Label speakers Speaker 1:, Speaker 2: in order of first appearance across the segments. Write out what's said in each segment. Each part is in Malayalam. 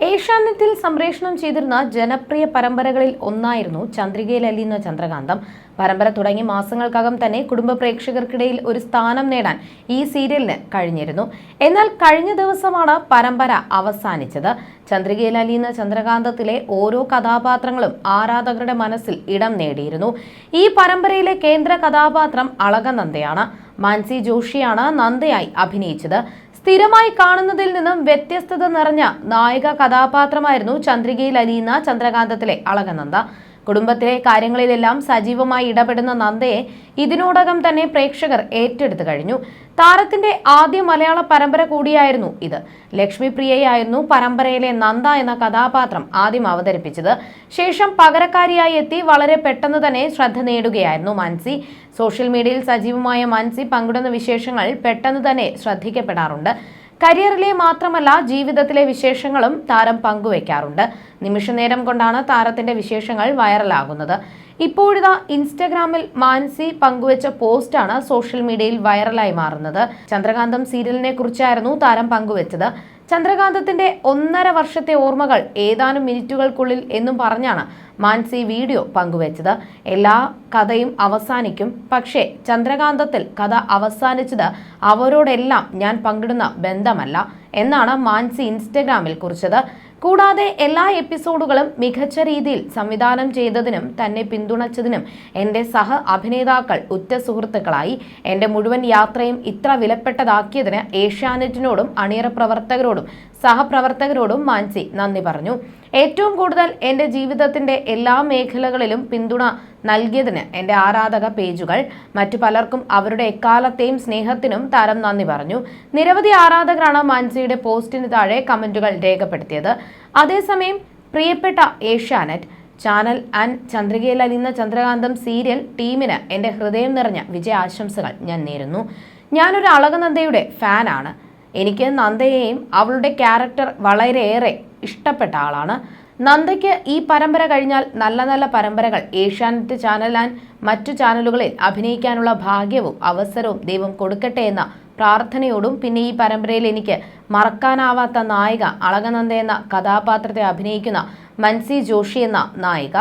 Speaker 1: ഏഷ്യാനെറ്റിൽ സംപ്രേഷണം ചെയ്തിരുന്ന ജനപ്രിയ പരമ്പരകളിൽ ഒന്നായിരുന്നു ചന്ദ്രികയിൽ അലിയുന്ന ചന്ദ്രകാന്തം. പരമ്പര തുടങ്ങി മാസങ്ങൾക്കകം തന്നെ കുടുംബ പ്രേക്ഷകർക്കിടയിൽ ഒരു സ്ഥാനം നേടാൻ ഈ സീരിയലിന് കഴിഞ്ഞിരുന്നു. എന്നാൽ കഴിഞ്ഞ ദിവസമാണ് പരമ്പര അവസാനിച്ചത്. ചന്ദ്രികയിൽ അലിയുന്ന ചന്ദ്രകാന്തത്തിലെ ഓരോ കഥാപാത്രങ്ങളും ആരാധകരുടെ മനസ്സിൽ ഇടം നേടിയിരുന്നു. ഈ പരമ്പരയിലെ കേന്ദ്ര കഥാപാത്രം അളകനന്ദയാണ്. മാൻസി ജോഷിയാണ് നന്ദയായി അഭിനയിച്ചത്. സ്ഥിരമായി കാണുന്നതിൽ നിന്നും വ്യത്യസ്തത നിറഞ്ഞ നായിക കഥാപാത്രമായിരുന്നു ചന്ദ്രികയിൽ അലിയുന്ന ചന്ദ്രകാന്തത്തിലെ അളകനന്ദ. കുടുംബത്തിലെ കാര്യങ്ങളിലെല്ലാം സജീവമായി ഇടപെടുന്ന നന്ദയെ ഇതിനോടകം തന്നെ പ്രേക്ഷകർ ഏറ്റെടുത്തു കഴിഞ്ഞു. താരത്തിന്റെ ആദ്യ മലയാള പരമ്പര കൂടിയായിരുന്നു ഇത്. ലക്ഷ്മി പ്രിയയായിരുന്നു പരമ്പരയിലെ നന്ദ എന്ന കഥാപാത്രം ആദ്യം അവതരിപ്പിച്ചത്. ശേഷം പകരക്കാരിയായി എത്തി വളരെ പെട്ടെന്ന് തന്നെ ശ്രദ്ധ നേടുകയായിരുന്നു മൻസി. സോഷ്യൽ മീഡിയയിൽ സജീവമായ മൻസി പങ്കിടുന്ന വിശേഷങ്ങൾ പെട്ടെന്ന് തന്നെ ശ്രദ്ധിക്കപ്പെടാറുണ്ട്. കരിയറിലെ മാത്രമല്ല ജീവിതത്തിലെ വിശേഷങ്ങളും താരം പങ്കുവെക്കാറുണ്ട്. നിമിഷനേരം കൊണ്ടാണ് താരത്തിന്റെ വിശേഷങ്ങൾ വൈറലാകുന്നത്. ഇപ്പോഴിതാ ഇൻസ്റ്റഗ്രാമിൽ മാൻസി പങ്കുവച്ച പോസ്റ്റാണ് സോഷ്യൽ മീഡിയയിൽ വൈറലായി മാറുന്നത്. ചന്ദ്രകാന്തം സീരിയലിനെ കുറിച്ചായിരുന്നു താരം പങ്കുവച്ചത്. ചന്ദ്രകാന്തത്തിന്റെ ഒന്നര വർഷത്തെ ഓർമ്മകൾ ഏതാനും മിനിറ്റുകൾക്കുള്ളിൽ എന്നും പറഞ്ഞാണ് മാൻസി വീഡിയോ പങ്കുവച്ചത്. എല്ലാ കഥയും അവസാനിക്കും. പക്ഷേ ചന്ദ്രകാന്തത്തിൽ കഥ അവസാനിച്ചത് അവരോടെല്ലാം ഞാൻ പങ്കിടുന്ന ബന്ധമല്ല എന്നാണ് മാൻസി ഇൻസ്റ്റഗ്രാമിൽ കുറിച്ചത്. കൂടാതെ എല്ലാ എപ്പിസോഡുകളും മികച്ച രീതിയിൽ സംവിധാനം ചെയ്തതിനും തന്നെ പിന്തുണച്ചതിനും എന്റെ സഹ അഭിനേതാക്കൾ ഉറ്റ സുഹൃത്തുക്കളായി എന്റെ മുഴുവൻ യാത്രയും ഇത്ര വിലപ്പെട്ടതാക്കിയതിന് ഏഷ്യാനെറ്റിനോടും അണിയറ പ്രവർത്തകരോടും സഹപ്രവർത്തകരോടും മാൻസി നന്ദി പറഞ്ഞു. ഏറ്റവും കൂടുതൽ എന്റെ ജീവിതത്തിന്റെ എല്ലാ മേഖലകളിലും പിന്തുണ നൽകിയതിന് എന്റെ ആരാധക പേജുകൾ മറ്റു പലർക്കും അവരുടെ എക്കാലത്തെയും സ്നേഹത്തിനും താരം നന്ദി പറഞ്ഞു. നിരവധി ആരാധകരാണ് മാൻസിയുടെ പോസ്റ്റിന് താഴെ കമന്റുകൾ രേഖപ്പെടുത്തിയത്. അതേസമയം പ്രിയപ്പെട്ട ഏഷ്യാനെറ്റ് ചാനൽ ആൻഡ് ചന്ദ്രികയിൽ അലിയുന്ന ചന്ദ്രകാന്തം സീരിയൽ ടീമിന് എന്റെ ഹൃദയം നിറഞ്ഞ വിജയാശംസകൾ ഞാൻ നേരുന്നു. ഞാനൊരു അളകനന്ദയുടെ ഫാനാണ്. എനിക്ക് നന്ദയെയും അവളുടെ ക്യാരക്ടർ വളരെയേറെ ഇഷ്ടപ്പെട്ട ആളാണ്. നന്ദയ്ക്ക് ഈ പരമ്പര കഴിഞ്ഞാൽ നല്ല നല്ല പരമ്പരകൾ ഏഷ്യാനെറ്റ് ചാനൽ ആൻഡ് മറ്റു ചാനലുകളിൽ അഭിനയിക്കാനുള്ള ഭാഗ്യവും അവസരവും ദൈവം കൊടുക്കട്ടെ എന്ന പ്രാർത്ഥനയോടും പിന്നെ ഈ പരമ്പരയിൽ എനിക്ക് മറക്കാനാവാത്ത നായിക അളകനന്ദ എന്ന കഥാപാത്രത്തെ അഭിനയിക്കുന്ന മൻസി ജോഷി എന്ന നായിക.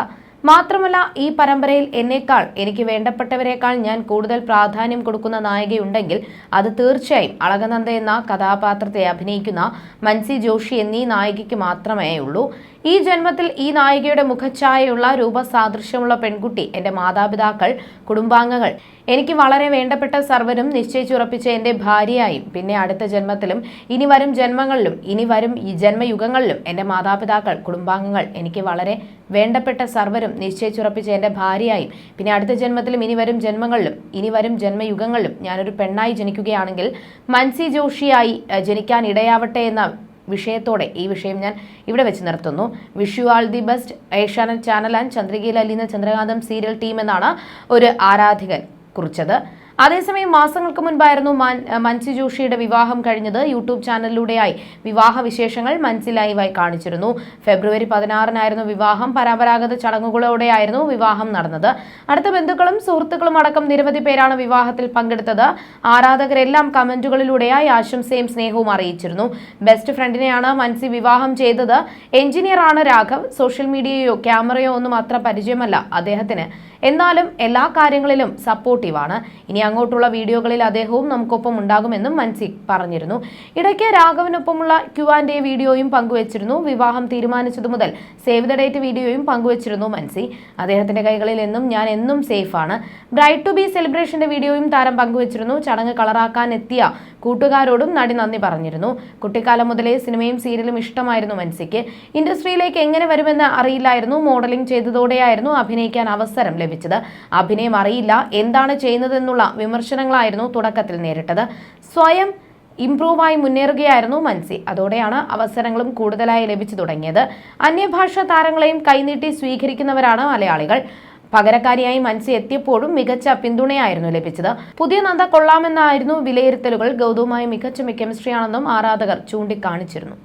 Speaker 1: മാത്രമല്ല ഈ പരമ്പരയിൽ എന്നേക്കാൾ എനിക്ക് വേണ്ടപ്പെട്ടവരെക്കാൾ ഞാൻ കൂടുതൽ പ്രാധാന്യം കൊടുക്കുന്ന നായികയുണ്ടെങ്കിൽ അത് തീർച്ചയായും അളകനന്ദ എന്ന കഥാപാത്രത്തെ അഭിനയിക്കുന്ന മൻസി ജോഷി എന്നീ നായികയ്ക്ക് മാത്രമേ ഉള്ളൂ ഈ ജന്മത്തിൽ ഈ നായികയുടെ മുഖഛായയുള്ള രൂപസാദൃശ്യമുള്ള പെൺകുട്ടി എന്റെ മാതാപിതാക്കൾ കുടുംബാംഗങ്ങൾ. എനിക്ക് വളരെ വേണ്ടപ്പെട്ട സർവരും നിശ്ചയിച്ചുറപ്പിച്ച എന്റെ ഭാര്യയായും പിന്നെ അടുത്ത ജന്മത്തിലും ഇനി വരും ജന്മങ്ങളിലും ഇനി വരും ഈ ജന്മയുഗങ്ങളിലും എന്റെ മാതാപിതാക്കൾ കുടുംബാംഗങ്ങൾ. എനിക്ക് വളരെ വേണ്ടപ്പെട്ട സർവരും നിശ്ചയിച്ചുറപ്പിച്ച എന്റെ ഭാര്യയായും പിന്നെ അടുത്ത ജന്മത്തിലും ഇനി വരും ജന്മങ്ങളിലും ഇനി വരും ജന്മയുഗങ്ങളിലും ഞാനൊരു പെണ്ണായി ജനിക്കുകയാണെങ്കിൽ മൻസി ജോഷിയായി ജനിക്കാൻ ഇടയാവട്ടെ എന്ന വിഷയത്തോടെ ഈ വിഷയം ഞാൻ ഇവിടെ വെച്ച് നിർത്തുന്നു. Wish you all the best Asianet channel and ചന്ദ്രികയിൽ അലിയുന്ന ചന്ദ്രകാന്തം സീരിയൽ ടീം എന്നാണ് ഒരു ആരാധകൻ കുറിച്ചത്. അതേസമയം മാസങ്ങൾക്ക് മുൻപായിരുന്നു മാൻ മൻസി ജോഷിയുടെ വിവാഹം കഴിഞ്ഞത്. യൂട്യൂബ് ചാനലിലൂടെയായി വിവാഹ വിശേഷങ്ങൾ മൻസി ലൈവായി കാണിച്ചിരുന്നു. ഫെബ്രുവരി പതിനാറിനായിരുന്നു വിവാഹം. പരമ്പരാഗത ചടങ്ങുകളോടെയായിരുന്നു വിവാഹം നടന്നത്. അടുത്ത ബന്ധുക്കളും സുഹൃത്തുക്കളും അടക്കം നിരവധി പേരാണ് വിവാഹത്തിൽ പങ്കെടുത്തത്. ആരാധകരെല്ലാം കമന്റുകളിലൂടെയായി ആശംസയും സ്നേഹവും അറിയിച്ചിരുന്നു. ബെസ്റ്റ് ഫ്രണ്ടിനെയാണ് മൻസി വിവാഹം ചെയ്തത്. എഞ്ചിനീയറാണ് രാഘവ്. സോഷ്യൽ മീഡിയയോ ക്യാമറയോ ഒന്നും അത്ര പരിചയമല്ല അദ്ദേഹത്തിന്. എന്നാലും എല്ലാ കാര്യങ്ങളിലും സപ്പോർട്ടീവാണ്. ഇനി അങ്ങോട്ടുള്ള വീഡിയോകളിൽ അദ്ദേഹവും നമുക്കൊപ്പം ഉണ്ടാകുമെന്നും മൻസി പറഞ്ഞിരുന്നു. ഇടയ്ക്ക് രാഘവനൊപ്പമുള്ള ക്യു ആൻഡ് എ വീഡിയോയും പങ്കുവച്ചിരുന്നു. വിവാഹം തീരുമാനിച്ചതു മുതൽ സേവ് ദ ഡേറ്റ് വീഡിയോയും പങ്കുവച്ചിരുന്നു മൻസി. അദ്ദേഹത്തിന്റെ കൈകളിൽ എന്നും ഞാൻ എന്നും സേഫാണ്. ബ്രൈറ്റ് ടു ബി സെലിബ്രേഷന്റെ വീഡിയോയും താരം പങ്കുവച്ചിരുന്നു. ചടങ്ങ് കളറാക്കാൻ എത്തിയ കൂട്ടുകാരോടും നടി നന്ദി പറഞ്ഞിരുന്നു. കുട്ടിക്കാലം മുതലേ സിനിമയും സീരിയലും ഇഷ്ടമായിരുന്നു മൻസിക്ക്. ഇൻഡസ്ട്രിയിലേക്ക് എങ്ങനെ വരുമെന്ന് അറിയില്ലായിരുന്നു. മോഡലിംഗ് ചെയ്തതോടെയായിരുന്നു അഭിനയിക്കാൻ അവസരം ലഭിച്ചത്. അഭിനയം അറിയില്ല എന്താണ് ചെയ്യുന്നതെന്നുള്ള വിമർശനങ്ങളായിരുന്നു തുടക്കത്തിൽ നേരിട്ടത്. സ്വയം ഇംപ്രൂവായി മുന്നേറുകയായിരുന്നു മൻസി. അതോടെയാണ് അവസരങ്ങളും കൂടുതലായി ലഭിച്ചു തുടങ്ങിയത്. അന്യഭാഷാ താരങ്ങളെയും കൈനീട്ടി സ്വീകരിക്കുന്നവരാണ് മലയാളികൾ. പകരക്കാരിയായി മൻസി എത്തിയപ്പോഴും മികച്ച പിന്തുണയായിരുന്നു ലഭിച്ചത്. പുതിയ നന്ദ കൊള്ളാമെന്നായിരുന്നു വിലയിരുത്തലുകൾ. ഗൗതവുമായി മികച്ച കെമിസ്ട്രിയാണെന്നും ആരാധകർ ചൂണ്ടിക്കാണിച്ചിരുന്നു.